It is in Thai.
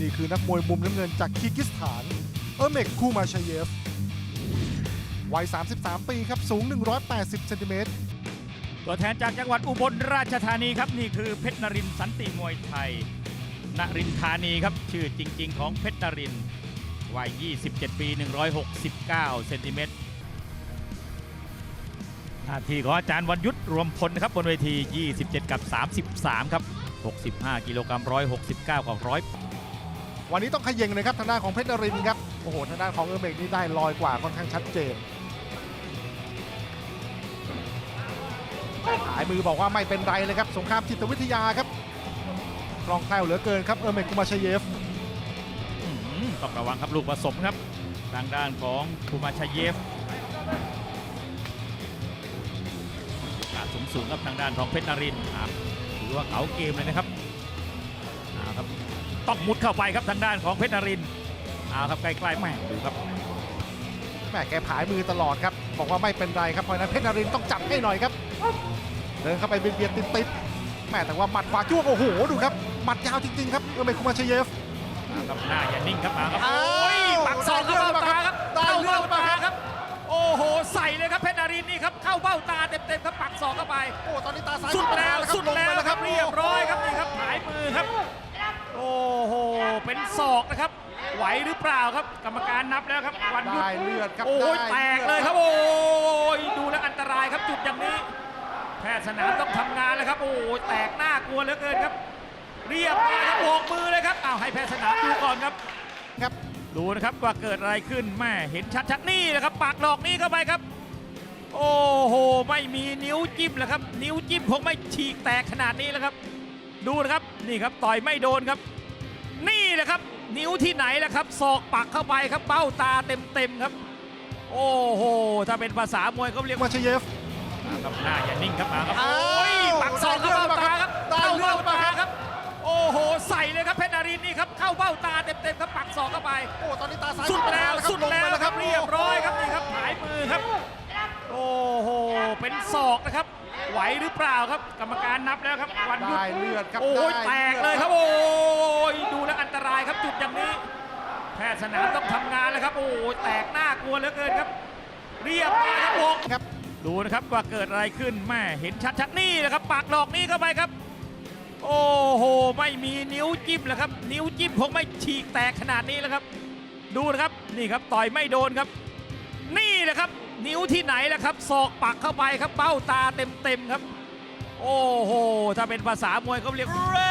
นี่คือนักมวยมุมน้ำเงินจากคีร์กิสถาน เออร์เมกคูมาชเยฟ วัย 33 ปีครับ สูง 180เซนติเมตรตัวแทนจากจังหวัดอุบลราชธานีครับ นี่คือเพชรนรินสันติมวยไทยนรินธานีครับ ชื่อจริง ๆ ของเพชรนรินวัย 27 ปี 169 เซนติเมตรหน้าที่ของอาจารย์วันยุทธรวมพลนะครับบนเวที 27 กับ 33 ครับ 65 กิโลกรัม169 กับ100 วันนี้ต้องขย่งเลยครับทางด้านของเพชรนรินทร์ครับโอ้โหทางด้านของเออร์เมกนี่ได้ลอยกว่าค่อนข้างชัดเจนหายมือบอกว่าไม่เป็นไรเลยครับสงครามจิตวิทยาครับคล่องแคล่วเหลือเกินครับเออร์เมกคูมาชาเยฟอื้อหือต้องระวังครับลูกผสมครับทางด้านของคูมาชาเยฟการสูงสูงๆครับทางด้านของเพชรนรินทร์ครับถือว่าเก๋าเกมเลยนะครับเอาครับ ต้องมุดเข้าไปครับทางด้านของเพชรนรินทร์เอาครับใกล้ๆแม่ดูครับแม่แกผายมือตลอดครับ บอกว่าไม่เป็นไรครับเพราะฉะนั้นเพชรนรินทร์ต้องจับให้หน่อยครับ เดินเข้าไปเบียดๆติดๆแม่แต่ว่าหมัดขวาจ้วงโอ้โหดูครับหมัดยาวจริงๆครับเออร์เมกคูมาชาเยฟเอาครับหน้าอย่านิ่งครับเอาครับอ้าวโอ้ยปักศอกเข้าเบ้าตาครับได้เข้าเรื่อเบ้างแล้วตาครับ โอ้โหใส่เลยครับเพชรนรินทร์นี่ครับเข้าเบ้าตาเต็มๆครับปักศอกเข้าไปโอ้ตอนนี้ตาซ้ายสุดแล้วครับสุดลงแล้ไปวแล้วคครัรับบเรียบร้อยครับนี่ครับหายมือครับ โอ้โห เป็นศอกนะครับ ไหวหรือเปล่าครับ กรรมการนับแล้วครับ วันหยุดได้เลือดครับโอ้ยได้แตกเลยครับ โอ้ยดูแล้วอันตรายครับจุดอย่างนี้ แพทย์สนามต้องทำงานแล้วครับ โอ้ยแตกหน้ากลัวเหลือเกินครับ เรียบร้อยครับโบกมือเลยครับอ้าวให้แพทย์สนามดูก่อนครับ ครับ ดูนะครับว่าเกิดอะไรขึ้นแม่เห็นชัดๆนี่นะครับปากดอกนี้เข้าไปครับ โอ้โห ไม่มีนิ้วจิ้มแล้วครับ นิ้วจิ้มคงไม่ฉีกแตกขนาดนี้แล้วครับ ดูนะครับนี่ครับต่อยไม่โดนครับ นี่แหละครับ นิ้วที่ไหนล่ะครับศอกปักเข้าไปครับเบ้าตาเต็มๆครับ โอ้โหถ้าเป็นภาษามวยเขาเรียกว่ามาชาเยฟ ครับหน้าอย่านิ่งครับเอาครับอ้าวโอ้ยปักศอกเข้าเบ้าตาครับได้เข้าเรื่อเบ้างแล้วตาครับ โอ้โหใส่เลยครับเพชรนารินทร์นี่ครับเข้าเบ้าตาเต็มๆครับปักศอกเข้าไป โอ้ตอนนี้ตาซ้ายสุดแล้วสุดแล้วงไปครับเรียบร้อยครับนี่ครับหายมือครับ โอ้โหเป็นศอกนะครับ ไหวหรือเปล่าครับ กรรมการนับแล้วครับวันหยุดได้เลือดครับโอ้ยได้แตกเลยครับ โอ้ยดูแล้วอันตรายครับจุดอย่างนี้ แพทย์สนามต้องทำงานแล้วครับ โอ้ยแตกหน้ากลัวเหลือเกินครับ เรียบร้อยครับโบกครับ ดูนะครับว่าเกิดอะไรขึ้นแม่เห็นชัดๆนี่นะครับปากดอกนี้เข้าไปครับ โอ้โห ไม่มีนิ้วจิ้มแล้วครับ นิ้วจิ้มคงไม่ฉีกแตกขนาดนี้แล้วครับ ดูนะครับนี่ครับต่อยไม่โดนครับ นี่แหละครับ นิ้วที่ไหนล่ะครับศอกปักเข้าไปครับเบ้าตาเต็มๆครับ โอ้โห ถ้าเป็นภาษามวยเขาเรียกเ